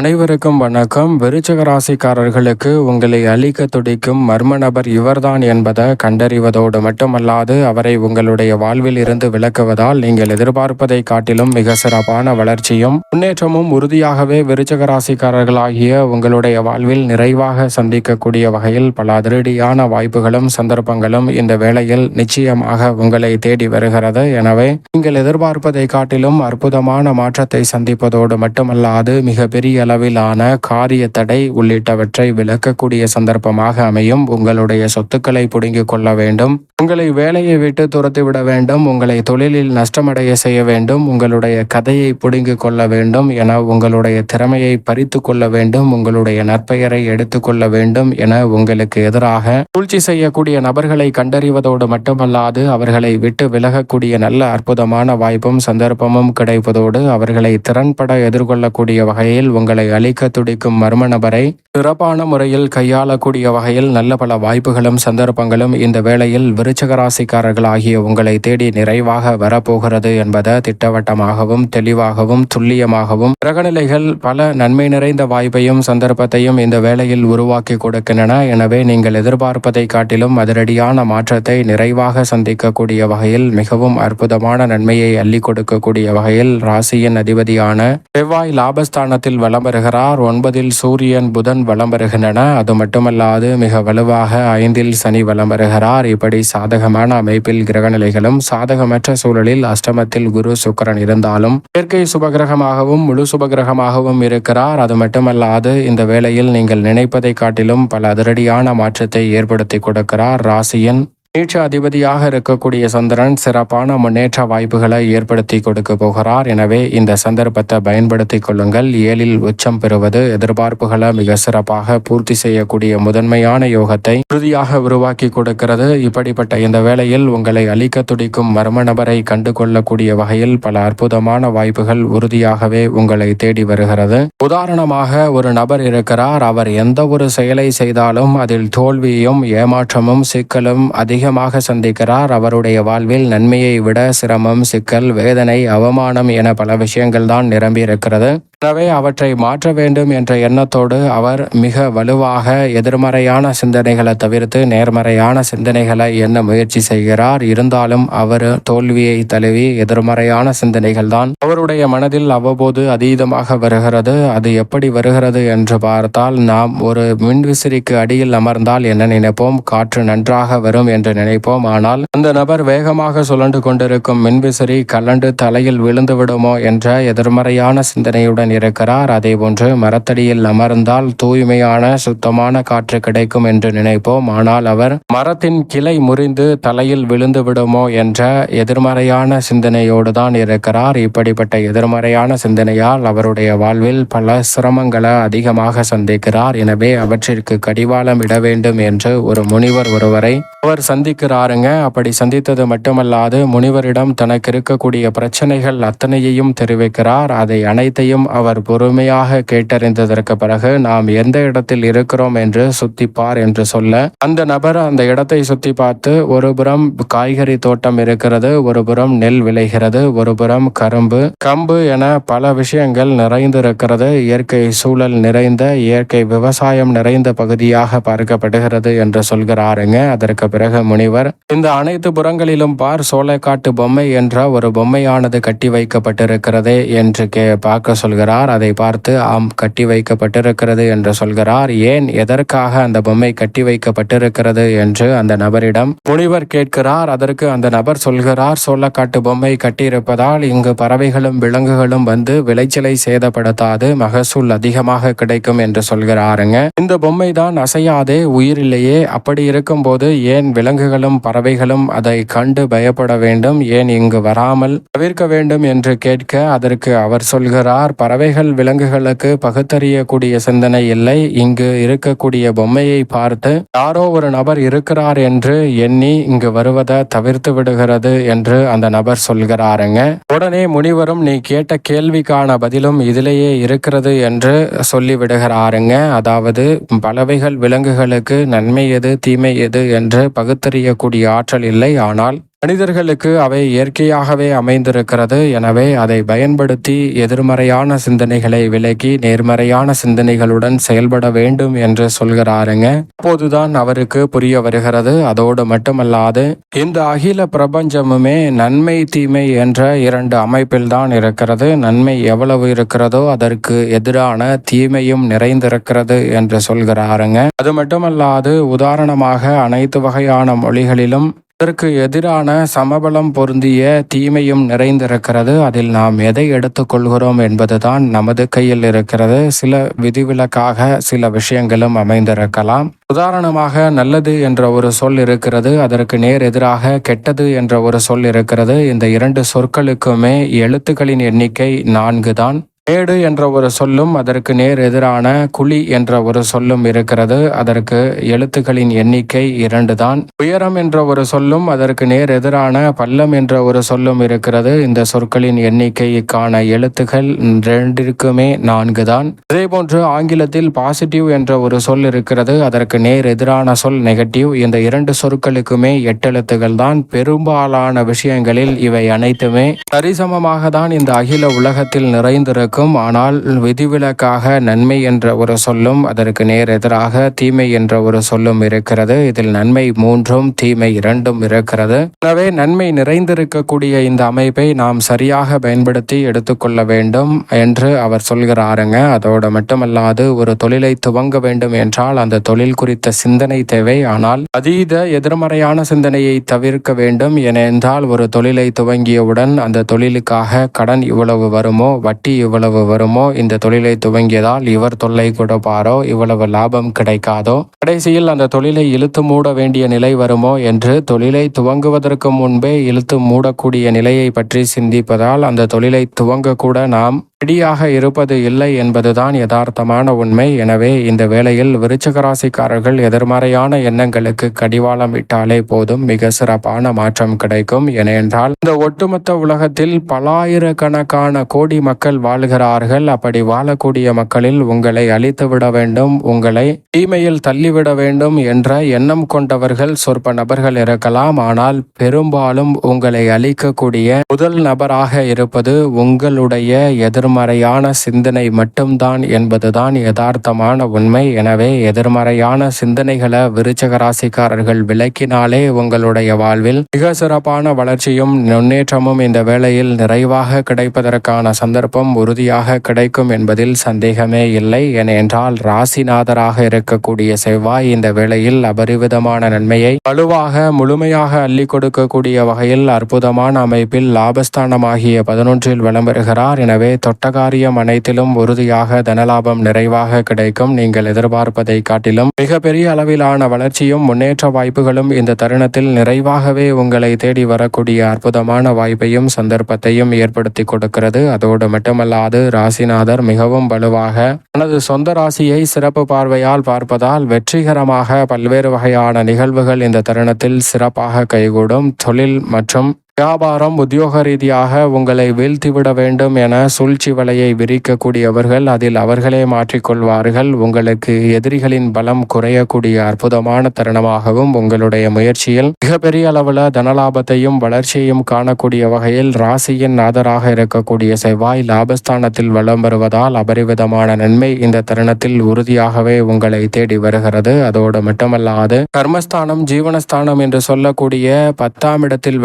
அனைவருக்கும் வணக்கம். விருச்சக ராசிக்காரர்களுக்கு உங்களை அழிக்க துடிக்கும் மர்ம நபர் இவர்தான் என்பதை கண்டறிவதோடு மட்டுமல்லாது அவரை உங்களுடைய வாழ்வில் இருந்து விளக்குவதால் நீங்கள் எதிர்பார்ப்பதை காட்டிலும் மிக சிறப்பான வளர்ச்சியும் முன்னேற்றமும் உறுதியாகவே விருச்சக ராசிக்காரர்களாகிய உங்களுடைய வாழ்வில் நிறைவாக சந்திக்கக்கூடிய வகையில் பல அதிரடியான வாய்ப்புகளும் சந்தர்ப்பங்களும் இந்த வேளையில் நிச்சயமாக உங்களை தேடி வருகிறது. எனவே நீங்கள் எதிர்பார்ப்பதை காட்டிலும் அற்புதமான மாற்றத்தை சந்திப்பதோடு மட்டுமல்லாது மிக பெரிய அளவிலான காரிய தடை உள்ளிட்டவற்றை விளக்கக்கூடிய சந்தர்ப்பமாக அமையும். உங்களுடைய சொத்துக்களை புடுங்கிக் கொள்ள வேண்டும். உங்களை வேலையை விட்டு துரத்திவிட வேண்டும். உங்களை தொழிலில் நஷ்டமடைய செய்ய வேண்டும். உங்களுடைய கதையை புடுங்கிக் கொள்ள வேண்டும் என உங்களுடைய திறமையை பறித்து கொள்ள வேண்டும். உங்களுடைய நற்பெயரை எடுத்துக்கொள்ள வேண்டும் என உங்களுக்கு எதிராக சூழ்ச்சி செய்யக்கூடிய நபர்களை கண்டறிவதோடு மட்டுமல்லாது அவர்களை விட்டு விலகக்கூடிய நல்ல அற்புதமான வாய்ப்பும் சந்தர்ப்பமும் கிடைப்பதோடு அவர்களை திறன்பட எதிர்கொள்ளக்கூடிய வகையில் உங்கள் அழிக்க துடிக்கும் மர்ம நபரை சிறப்பான முறையில் கையாளக்கூடிய வகையில் நல்ல பல வாய்ப்புகளும் சந்தர்ப்பங்களும் இந்த வேளையில் விருச்சகராசிக்காரர்கள் ஆகிய உங்களை தேடி நிறைவாக வரப்போகிறது என்பதை திட்டவட்டமாகவும் தெளிவாகவும் துல்லியமாகவும் கிரகநிலைகள் பல நன்மை நிறைந்த வாய்ப்பையும் சந்தர்ப்பத்தையும் இந்த வேளையில் உருவாக்கி கொடுக்கின்றன. எனவே நீங்கள் எதிர்பார்ப்பதை காட்டிலும் அதிரடியான மாற்றத்தை நிறைவாக சந்திக்கக்கூடிய வகையில் மிகவும் அற்புதமான நன்மையை அள்ளி கொடுக்கக்கூடிய வகையில் ராசியின் அதிபதியான செவ்வாய் லாபஸ்தானத்தில் வலம் வருகிறார் ஒன்பதில் சூரியன் புதன் வலம் வருகின்றன அது மட்டுமல்லாது மிக வலுவாக ஐந்தில் சனி வலம் வருகிறார் இப்படி சாதகமான அமைப்பில் கிரகநிலைகளும் சாதகமற்ற சூழலில் அஷ்டமத்தில் குரு சுக்கரன் இருந்தாலும் இயற்கை சுபகிரகமாகவும் முழு சுபகிரகமாகவும் இருக்கிறார். அது மட்டுமல்லாது இந்த வேளையில் நீங்கள் நினைப்பதை காட்டிலும் பல அதிரடியான மாற்றத்தை ஏற்படுத்தி கொடுக்கிறார். ராசியின் நீச்ச அதிபதியாக இருக்கக்கூடிய சந்திரன் சிறப்பான முன்னேற்ற வாய்ப்புகளை ஏற்படுத்தி கொடுக்க போகிறார். எனவே இந்த சந்தர்ப்பத்தை பயன்படுத்திக் கொள்ளுங்கள். ஏழில் உச்சம் பெறுவது எதிர்பார்ப்புகளை மிக சிறப்பாக பூர்த்தி செய்யக்கூடிய முதன்மையான யோகத்தை உறுதியாக உருவாக்கி கொடுக்கிறது. இப்படிப்பட்ட இந்த வேளையில் உங்களை அழிக்க துடிக்கும் மர்ம நபரை கண்டு கொள்ளக்கூடிய வகையில் பல அற்புதமான வாய்ப்புகள் உறுதியாகவே உங்களை தேடி வருகிறது. உதாரணமாக ஒரு நபர் இருக்கிறார். அவர் எந்த ஒரு செயலை செய்தாலும் அதில் தோல்வியும் ஏமாற்றமும் சிக்கலும் அதிக அதிகமாக சந்திக்கிறார். அவருடைய வாழ்வில் நன்மையை விட சிரமம் சிக்கல் வேதனை அவமானம் என பல விஷயங்கள் தான் நிரம்பியிருக்கிறது. எனவே அவற்றை மாற்ற வேண்டும் என்ற எண்ணத்தோடு அவர் மிக வலுவாக எதிர்மறையான சிந்தனைகளை தவிர்த்து நேர்மறையான சிந்தனைகளை எண்ண முயற்சி செய்கிறார். இருந்தாலும் அவர் தோல்வியை தழுவி எதிர்மறையான சிந்தனைகள் தான் அவருடைய மனதில் அவ்வப்போது அதீதமாக வருகிறது. அது எப்படி வருகிறது என்று பார்த்தால் நாம் ஒரு மின்விசிறிக்கு அடியில் அமர்ந்தால் என்ன நினைப்போம்? காற்று நன்றாக வரும் என்று நினைப்போம். ஆனால் அந்த நபர் வேகமாக சுழண்டு கொண்டிருக்கும் மின்விசிறி கலண்டு தலையில் விழுந்து விடுமோ என்ற எதிர்மறையான சிந்தனையுடன் இருக்கிறார். அதே போன்று மரத்தடியில் அமர்ந்தால் தூய்மையான சுத்தமான காற்று கிடைக்கும் என்று நினைப்போம். ஆனால் அவர் மரத்தின் கிளை முறிந்து தலையில் விழுந்து விடுமோ? என்ற எதிர்மறையான சிந்தனையோடு தான் இருக்கிறார். இப்படிப்பட்ட எதிர்மறையான சிந்தனையால் அவருடைய வாழ்வில் பல சிரமங்களை அதிகமாக சந்திக்கிறார். எனவே அவற்றிற்கு கடிவாளம் இட வேண்டும் என்று ஒரு முனிவர் ஒருவரை அவர் சந்திக்கிறாருங்க. அப்படி சந்தித்தது மட்டுமல்லாது முனிவரிடம் தனக்கு இருக்கக்கூடிய பிரச்சனைகள் அத்தனையையும் தெரிவிக்கிறார். அதை அனைத்தையும் அவர் பொறுமையாக கேட்டறிந்ததற்கு பிறகு நாம் எந்த இடத்தில் இருக்கிறோம் என்று சுத்திப்பார் என்று சொல்ல அந்த நபர் அந்த இடத்தை சுத்தி பார்த்து ஒரு புறம் காய்கறி தோட்டம் இருக்கிறது ஒரு புறம் நெல் விளைகிறது ஒரு புறம் கரும்பு கம்பு என பல விஷயங்கள் நிறைந்திருக்கிறது இயற்கை சூழல் நிறைந்த இயற்கை விவசாயம் நிறைந்த பகுதியாக பார்க்கப்படுகிறது என்று சொல்கிறாருங்க. அதற்கு பிறகு முனிவர் இந்த அனைத்து புறங்களிலும் பார் சோலைக்காட்டு பொம்மை என்ற ஒரு பொம்மையானது கட்டி வைக்கப்பட்டிருக்கிறது என்று கே பார்க்க சொல்கிறார். அதை பார்த்து ஆம் கட்டி வைக்கப்பட்டிருக்கிறது என்று சொல்கிறார். ஏன் எதற்காக அந்த பொம்மை கட்டி வைக்கப்பட்டிருக்கிறது? என்று அந்த நபரிடம் முனிவர் கேட்கிறார். அதற்கு அந்த நபர் சொல்கிறார் சோளக்காட்டு பொம்மை கட்டியிருப்பதால் இங்கு பறவைகளும் விலங்குகளும் வந்து விளைச்சலை சேதப்படுத்தாது மகசூல் அதிகமாக கிடைக்கும் என்று சொல்கிறாருங்க. இந்த பொம்மை தான் அசையாதே உயிரில்லையே அப்படி இருக்கும்போது ஏன் விலங்குகளும் பறவைகளும் அதை கண்டு பயப்பட வேண்டும்? ஏன் இங்கு வராமல் தவிர்க்க வேண்டும்? என்று கேட்க அதற்கு அவர் சொல்கிறார் பறவைகள் விலங்குகளுக்கு பகுத்தறியக்கூடிய சிந்தனை இல்லை. இங்கு இருக்கக்கூடிய பொம்மையை பார்த்து யாரோ ஒரு நபர் இருக்கிறார் என்று எண்ணி இங்கு வருவதை தவிர்த்து விடுகிறது என்று அந்த நபர் சொல்கிறாருங்க. உடனே முனிவரும் நீ கேட்ட கேள்விக்கான பதிலும் இதிலேயே இருக்கிறது என்று சொல்லிவிடுகிறாருங்க. அதாவது பலவைகள் விலங்குகளுக்கு நன்மை எது தீமை எது என்று பகுத்தறியக்கூடிய ஆற்றல் இல்லை. ஆனால் மனிதர்களுக்கு அவை இயற்கையாகவே அமைந்திருக்கிறது. எனவே அதை பயன்படுத்தி எதிர்மறையான சிந்தனைகளை விலக்கி நேர்மறையான சிந்தனைகளுடன் செயல்பட வேண்டும் என்று சொல்கிறாருங்க. அப்போதுதான் அவருக்கு புரிய வருகிறது. அதோடு மட்டுமல்லாது இந்த அகில பிரபஞ்சமுமே நன்மை தீமை என்ற இரண்டு அமைப்பில் தான் இருக்கிறது. நன்மை எவ்வளவு இருக்கிறதோ அதற்கு எதிரான தீமையும் நிறைந்திருக்கிறது என்று சொல்கிறாருங்க. அது மட்டுமல்லாது உதாரணமாக அனைத்து வகையான மொழிகளிலும் அதற்கு எதிரான சமபலம் பொருந்திய தீமையும் நிறைந்திருக்கிறது. அதில் நாம் எதை எடுத்துக்கொள்கிறோம் என்பதுதான் நமது கையில் இருக்கிறது. சில விதிவிலக்காக சில விஷயங்களும் அமைந்திருக்கலாம். உதாரணமாக நல்லது என்ற ஒரு சொல் இருக்கிறது. அதற்கு நேர் எதிராக கெட்டது என்ற ஒரு சொல் இருக்கிறது. இந்த இரண்டு சொற்களுக்குமே எழுத்துக்களின் எண்ணிக்கை நான்கு தான். மேடு என்ற ஒரு சொல்லும் அதற்கு நேர் எதிரான குழி என்ற ஒரு சொல்லும் இருக்கிறது. அதற்கு எழுத்துக்களின் எண்ணிக்கை இரண்டு தான். உயரம் என்ற ஒரு சொல்லும் அதற்கு நேர் எதிரான பள்ளம் என்ற ஒரு சொல்லும் இருக்கிறது. இந்த சொற்களின் எண்ணிக்கைக்கான எழுத்துக்கள் ரெண்டிற்குமே நான்கு தான். அதே போன்று ஆங்கிலத்தில் பாசிட்டிவ் என்ற ஒரு சொல் இருக்கிறது. அதற்கு நேர் எதிரான சொல் நெகட்டிவ் இந்த இரண்டு சொற்களுக்குமே எட்டு எழுத்துக்கள் தான். பெரும்பாலான விஷயங்களில் இவை அனைத்துமே சரிசமமாக தான் இந்த அகில உலகத்தில் நிறைந்திருக்கும். ஆனால் விதிவிலக்காக நன்மை என்ற ஒரு சொல்லும் அதற்கு நேர் எதிராக தீமை என்ற ஒரு சொல்லும் இருக்கிறது. இதில் நன்மை மூன்றும் தீமை இரண்டும் இருக்கிறது. எனவே நன்மை நிறைந்திருக்கக்கூடிய இந்த அமைப்பை நாம் சரியாக பயன்படுத்தி எடுத்துக்கொள்ள வேண்டும் என்று அவர் சொல்கிறாருங்க. அதோடு மட்டுமல்லாது ஒரு தொழிலை துவங்க வேண்டும் என்றால் அந்த தொழில் குறித்த சிந்தனை தேவை. ஆனால் அதீத எதிர்மறையான சிந்தனையை தவிர்க்க வேண்டும். ஏனென்றால் ஒரு தொழிலை துவங்கியவுடன் அந்த தொழிலுக்காக கடன் இவ்வளவு வருமோ வட்டி இவ்வளவு வருமோ இந்த தொழிலை துவங்கியதால் இவர் தொல்லை கொடுப்பாரோ இவ்வளவு லாபம் கிடைக்காதோ? கடைசியில் அந்த தொழிலை இழுத்து மூட வேண்டிய நிலை வருமோ என்று தொழிலை துவங்குவதற்கு முன்பே இழுத்து மூடக்கூடிய நிலையை பற்றி சிந்திப்பதால் அந்த தொழிலை துவங்க கூட நாம் ரெடியாக இருப்பது இல்லை என்பதுதான் யதார்த்தமான உண்மை. எனவே இந்த வேளையில் விருச்சகராசிக்காரர்கள் எதிர்மறையான எண்ணங்களுக்கு கடிவாளம் விட்டாலே போதும் மிக சிறப்பான மாற்றம் கிடைக்கும். ஏனென்றால் இந்த ஒட்டுமொத்த உலகத்தில் பலாயிரக்கணக்கான கோடி மக்கள் வாழ்கிறார்கள். அப்படி வாழக்கூடிய மக்களில் உங்களை அழித்து விட வேண்டும் உங்களை தீமையில் தள்ளிவிட வேண்டும் என்ற எண்ணம் கொண்டவர்கள் சொற்ப நபர்கள் இருக்கலாம். ஆனால் பெரும்பாலும் உங்களை அழிக்கக்கூடிய முதல் நபராக இருப்பது உங்களுடைய எதிர் எதிர்மறையான சிந்தனை மட்டும்தான் என்பதுதான் யதார்த்தமான உண்மை. எனவே எதிர்மறையான சிந்தனைகளை விருச்சக ராசிக்காரர்கள் விளக்கினாலே உங்களுடைய வாழ்வில் மிக சிறப்பான வளர்ச்சியும் முன்னேற்றமும் இந்த வேளையில் நிறைவாக கிடைப்பதற்கான சந்தர்ப்பம் உறுதியாக கிடைக்கும் என்பதில் சந்தேகமே இல்லை. ஏனென்றால் ராசிநாதராக இருக்கக்கூடிய செவ்வாய் இந்த வேளையில் அபரிவிதமான நன்மையை வலுவாக முழுமையாக அள்ளி கொடுக்கக்கூடிய வகையில் அற்புதமான அமைப்பில் லாபஸ்தானமாகிய பதினொன்றில் விளம்பருகிறார் எனவே சட்டகாரியம் அனைத்திலும் உறுதியாக தனலாபம் நிறைவாக கிடைக்கும். நீங்கள் எதிர்பார்ப்பதை காட்டிலும் மிகப்பெரிய அளவிலான வளர்ச்சியும் முன்னேற்ற வாய்ப்புகளும் இந்த தருணத்தில் நிறைவாகவே உங்களை தேடி வரக்கூடிய அற்புதமான வாய்ப்பையும் சந்தர்ப்பத்தையும் ஏற்படுத்தி கொடுக்கிறது. அதோடு மட்டுமல்லாது ராசிநாதர் மிகவும் வலுவாக தனது சொந்த ராசியை சிறப்பு பார்வையால் பார்ப்பதால் வெற்றிகரமாக பல்வேறு வகையான நிகழ்வுகள் இந்த தருணத்தில் சிறப்பாக கைகூடும். தொழில் மற்றும் வியாபாரம் உத்தியோக ரீதியாக உங்களை வீழ்த்திவிட வேண்டும் என சூழ்ச்சி வலையை விரிக்கக்கூடியவர்கள் அதில் அவர்களே மாற்றிக்கொள்வார்கள். உங்களுக்கு எதிரிகளின் பலம் குறையக்கூடிய அற்புதமான தருணமாகவும் உங்களுடைய முயற்சியில் மிகப்பெரிய அளவில் தனலாபத்தையும் வளர்ச்சியையும் காணக்கூடிய வகையில் ராசியின் நாதராக இருக்கக்கூடிய செவ்வாய் லாபஸ்தானத்தில் வளம் வருவதால் அபரிவிதமான நன்மை இந்த தருணத்தில் உறுதியாகவே உங்களை தேடி வருகிறது. அதோடு மட்டுமல்லாது கர்மஸ்தானம் ஜீவனஸ்தானம் என்று சொல்லக்கூடிய பத்தாம் இடத்தில்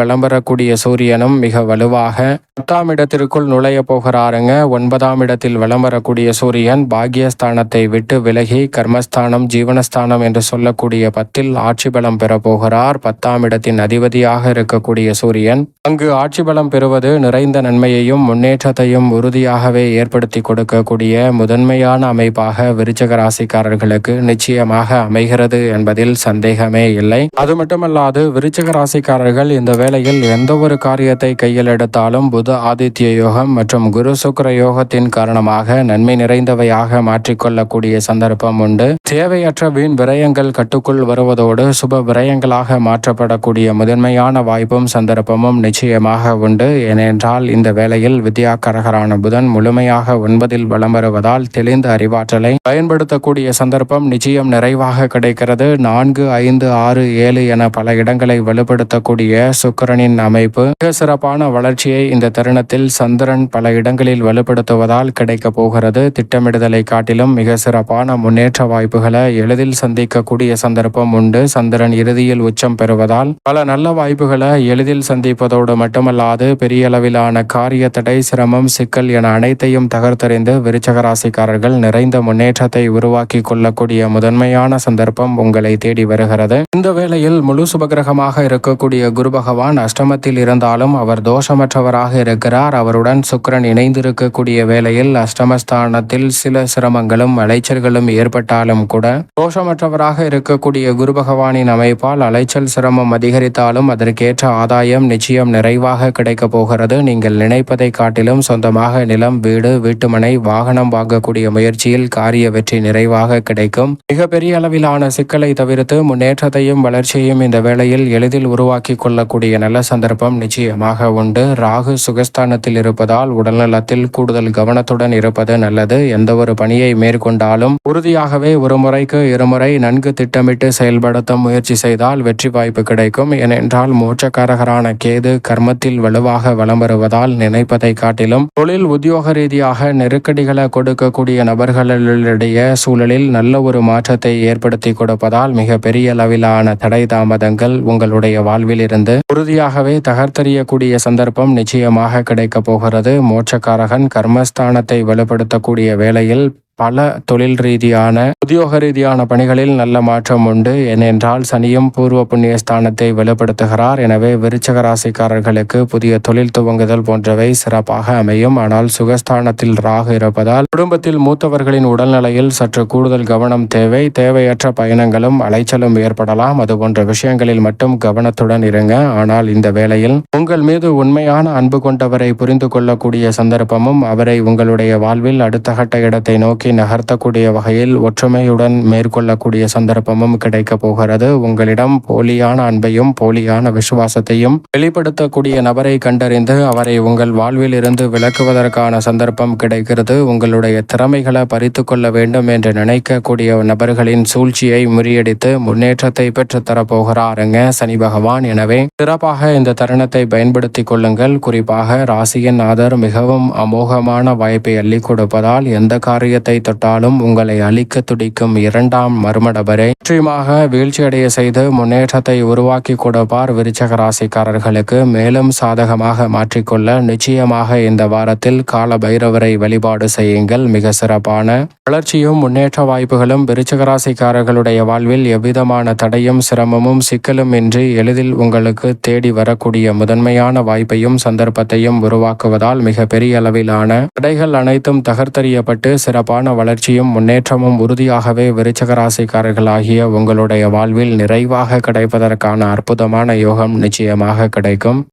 விளம்பரக்கூடிய சூரியனும் மிக வலுவாக பத்தாம் இடத்திற்குள் நுழைய போகிறாருங்க. ஒன்பதாம் இடத்தில் வலம் வரக்கூடிய சூரியன் பாக்யஸ்தானத்தை விட்டு விலகி கர்மஸ்தானம் ஜீவனஸ்தானம் என்று சொல்லக்கூடிய பத்தில் ஆட்சி பலம் பெறப்போகிறார் பத்தாம் இடத்தின் அதிபதியாக இருக்கக்கூடிய சூரியன் அங்கு ஆட்சி பலம் பெறுவது நிறைந்த நன்மையையும் முன்னேற்றத்தையும் உறுதியாகவே ஏற்படுத்தி கொடுக்கக்கூடிய முதன்மையான அமைப்பாக விருச்சக ராசிக்காரர்களுக்கு நிச்சயமாக அமைகிறது என்பதில் சந்தேகமே இல்லை. அது மட்டுமல்லாது விருச்சக ராசிக்காரர்கள் இந்த வேளையில் எந்த எந்த ஒரு காரியத்தை கையில் எடுத்தாலும் புத ஆதித்ய யோகம் மற்றும் குரு சுக்கிர யோகத்தின் காரணமாக நன்மை நிறைந்தவையாக மாற்றிக்கொள்ளக்கூடிய சந்தர்ப்பம் உண்டு. தேவையற்ற வீண் விரயங்கள் கட்டுக்குள் வருவதோடு சுப விரயங்களாக மாற்றப்படக்கூடிய முதன்மையான வாய்ப்பும் சந்தர்ப்பமும் நிச்சயமாக உண்டு. ஏனென்றால் இந்த வேளையில் வித்யாகரகரான புதன் முழுமையாக ஒன்பதில் வலம் வருவதால் தெளிந்த அறிவாற்றலை பயன்படுத்தக்கூடிய சந்தர்ப்பம் நிச்சயம் நிறைவாக கிடைக்கிறது. நான்கு ஐந்து ஆறு ஏழு என பல இடங்களை வலுப்படுத்தக்கூடிய சுக்கிரனின் அமைப்பு மிக சிறப்பான வளர்ச்சியை இந்த தருணத்தில் சந்திரன் பல இடங்களில் வலுப்படுத்துவதால் கிடைக்க போகிறது. திட்டமிடுதலை காட்டிலும் மிக சிறப்பான முன்னேற்ற வாய்ப்புகளை எளிதில் சந்திக்கக்கூடிய சந்தர்ப்பம் உண்டு. சந்திரன் இறுதியில் உச்சம் பெறுவதால் பல நல்ல வாய்ப்புகளை எளிதில் சந்திப்பதோடு மட்டுமல்லாது பெரிய அளவிலான காரிய தடை சிரமம் சிக்கல் என அனைத்தையும் தகர்த்தறிந்து விருச்சகராசிக்காரர்கள் நிறைந்த முன்னேற்றத்தை உருவாக்கி கொள்ளக்கூடிய முதன்மையான சந்தர்ப்பம் உங்களை தேடி வருகிறது. இந்த வேளையில் முழு சுபகிரகமாக இருக்கக்கூடிய குரு பகவான் அஷ்டமத்தில் இருந்தாலும் அவர் தோஷமற்றவராக இருக்கிறார். அவருடன் சுக்கிரன் இணைந்திருக்கக்கூடிய வேளையில் அஷ்டமஸ்தானத்தில் சில சிரமங்களும் அலைச்சல்களும் ஏற்பட்டாலும் கூட தோஷமற்றவராக இருக்கக்கூடிய குரு பகவானின் அமைப்பால் அலைச்சல் சிரமம் அதிகரித்தாலும் அதற்கேற்ற ஆதாயம் நிச்சயம் நிறைவாக கிடைக்கப் போகிறது. நீங்கள் நினைப்பதை காட்டிலும் சொந்தமாக நிலம் வீடு வீட்டுமனை வாகனம் வாங்கக்கூடிய முயற்சியில் காரிய வெற்றி நிறைவாக கிடைக்கும். மிகப்பெரிய அளவிலான சிக்கலை தவிர்த்து முன்னேற்றத்தையும் வளர்ச்சியையும் இந்த வேளையில் எளிதில் உருவாக்கி கொள்ளக்கூடிய நல்ல சந்தர்ப்பம் நிச்சயமாக உண்டு. ராகு சுகஸ்தானத்தில் இருப்பதால் உடல்நலத்தில் கூடுதல் கவனத்துடன் இருப்பது நல்லது. எந்த ஒரு பணியை மேற்கொண்டாலும் உறுதியாகவே ஒரு முறைக்கு இருமுறை நன்கு திட்டமிட்டு செயல்படுத்த முயற்சி செய்தால் வெற்றி வாய்ப்பு கிடைக்கும். ஏனென்றால் மோட்சக்காரகரான கேது கர்மத்தில் வலுவாக வலம் வருவதால் நினைப்பதை காட்டிலும் தொழில் உத்தியோக ரீதியாக நெருக்கடிகளை கொடுக்கக்கூடிய நபர்களிடையே சூழலில் நல்ல ஒரு மாற்றத்தை ஏற்படுத்தி கொடுப்பதால் மிக பெரிய அளவிலான தடை தாமதங்கள் உங்களுடைய வாழ்வில் இருந்து உறுதியாகவே தகர்த்தெறியக்கூடிய சந்தர்ப்பம் நிச்சயமாக கிடைக்கப் போகிறது. மோட்சக்காரகன் கர்மஸ்தானத்தை வலுப்படுத்தக்கூடிய வேளையில் பல தொழில் ரீதியான உத்தியோக ரீதியான பணிகளில் நல்ல மாற்றம் உண்டு. ஏனென்றால் சனியும் பூர்வ புண்ணிய ஸ்தானத்தை வெளிப்படுத்துகிறார். எனவே விருச்சக ராசிக்காரர்களுக்கு புதிய தொழில் துவங்குதல் போன்றவை சிறப்பாக அமையும். ஆனால் சுகஸ்தானத்தில் ராகு இருப்பதால் குடும்பத்தில் மூத்தவர்களின் உடல்நிலையில் சற்று கூடுதல் கவனம் தேவை. தேவையற்ற பயணங்களும் அலைச்சலும் ஏற்படலாம். அது போன்ற விஷயங்களில் மட்டும் கவனத்துடன் இருங்க. ஆனால் இந்த வேளையில் உங்கள் மீது உண்மையான அன்பு கொண்டவரை புரிந்து கொள்ளக்கூடிய சந்தர்ப்பமும் அவரை உங்களுடைய வாழ்வில் அடுத்த கட்ட இடத்தை நோக்கி நகர்த்தக்கூடிய வகையில் ஒற்றுமையுடன் மேற்கொள்ளக்கூடிய சந்தர்ப்பமும் கிடைக்கப் போகிறது. உங்களிடம் போலியான அன்பையும் போலியான விசுவாசத்தையும் வெளிப்படுத்தக்கூடிய நபரை கண்டறிந்து அவரை உங்கள் வாழ்வில் இருந்து விலக்குவதற்கான சந்தர்ப்பம் கிடைக்கிறது. உங்களுடைய திறமைகளை பறித்து கொள்ள வேண்டும் என்று நினைக்கக்கூடிய நபர்களின் சூழ்ச்சியை முறியடித்து முன்னேற்றத்தை பெற்றுத்தரப்போகிறாருங்க சனி பகவான். எனவே சிறப்பாக இந்த தருணத்தை பயன்படுத்திக் கொள்ளுங்கள். குறிப்பாக ராசியின் ஆதர் மிகவும் அமோகமான வாய்ப்பை அள்ளி கொடுப்பதால் எந்த காரியத்தை தொட்டாலும் உங்களை அழிக்க துடிக்கும் இரண்டாம் மர்மடபரை நிச்சயமாக வீழ்ச்சியடைய செய்து முன்னேற்றத்தை உருவாக்கி கொடுப்பார் விருச்சக ராசிக்காரர்களுக்கு. மேலும் சாதகமாக மாற்றிக்கொள்ள நிச்சயமாக இந்த வாரத்தில் கால பைரவரை வழிபாடு செய்யுங்கள். மிக சிறப்பான வளர்ச்சியும் முன்னேற்ற வாய்ப்புகளும் விருச்சக ராசிக்காரர்களுடைய வாழ்வில் எவ்விதமான தடையும் சிரமமும் சிக்கலும் இன்றி எளிதில் உங்களுக்கு தேடி வரக்கூடிய முதன்மையான வாய்ப்பையும் சந்தர்ப்பத்தையும் உருவாக்குவதால் மிக பெரிய அளவிலான தடைகள் அனைத்தும் தகர்த்தறியப்பட்டு சிறப்பான வளர்ச்சியும் முன்னேற்றமும் உறுதியாகவே விருச்சகராசிக்காரர்களாகிய உங்களுடைய வாழ்வில் நிறைவாக கிடைப்பதற்கான அற்புதமான யோகம் நிச்சயமாக கிடைக்கும்.